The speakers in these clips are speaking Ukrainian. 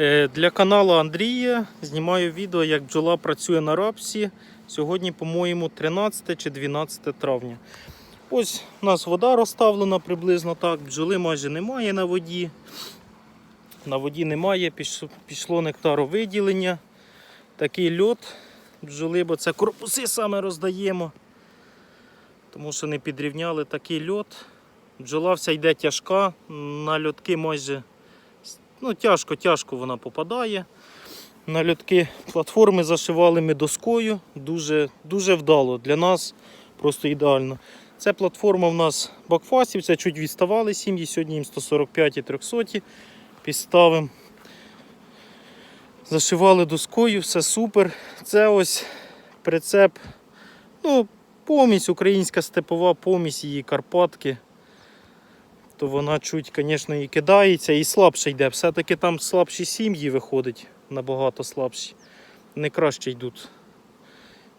Е, Для каналу Андрія знімаю відео, як бджола працює на рапсі. Сьогодні, по-моєму, 13 чи 12 травня. Ось у нас вода розставлена приблизно так. Бджоли майже немає на воді. На воді немає, піш- пішло нектаровиділення. Такий льот бджоли, бо це корпуси саме роздаємо. Тому що не підрівняли такий льот. Бджола вся йде тяжка, на льотки майже ну, тяжко, тяжко вона попадає. На льотки платформи зашивали ми доскою. Дуже, дуже вдало. Для нас просто ідеально. Це платформа в нас бакфасів, це чуть відставали сім'ї, сьогодні їм 145 і 300 підставимо. Зашивали доскою, все супер. Це ось прицеп. Ну, помість, українська степова помість її Карпатки. То вона чуть, звісно, і кидається, і слабше йде. Все-таки там слабші сім'ї виходить, набагато слабші. Не краще йдуть.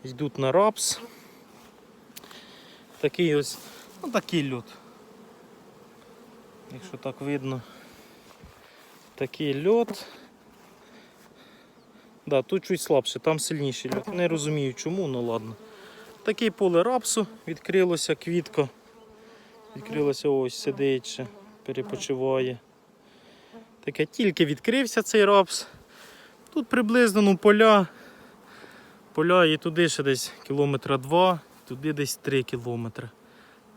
Йдуть на рапс. Такий ось, ну такий льот. Якщо так видно. Такий льот. Да, тут чуть слабше, там сильніший льот. Не розумію чому, ну ладно. Таке поле рапсу відкрилося, квітка. Відкрилося ось, сидить ще, перепочиває. Таке тільки відкрився цей рапс. Тут приблизно ну, поля. Поля і туди ще десь кілометра два, туди десь три кілометри.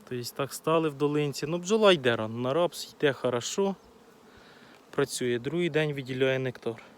Тобто так стали в долинці. Ну, бджола йде рано. На рапс йде хорошо. Працює. Другий день виділяє нектар.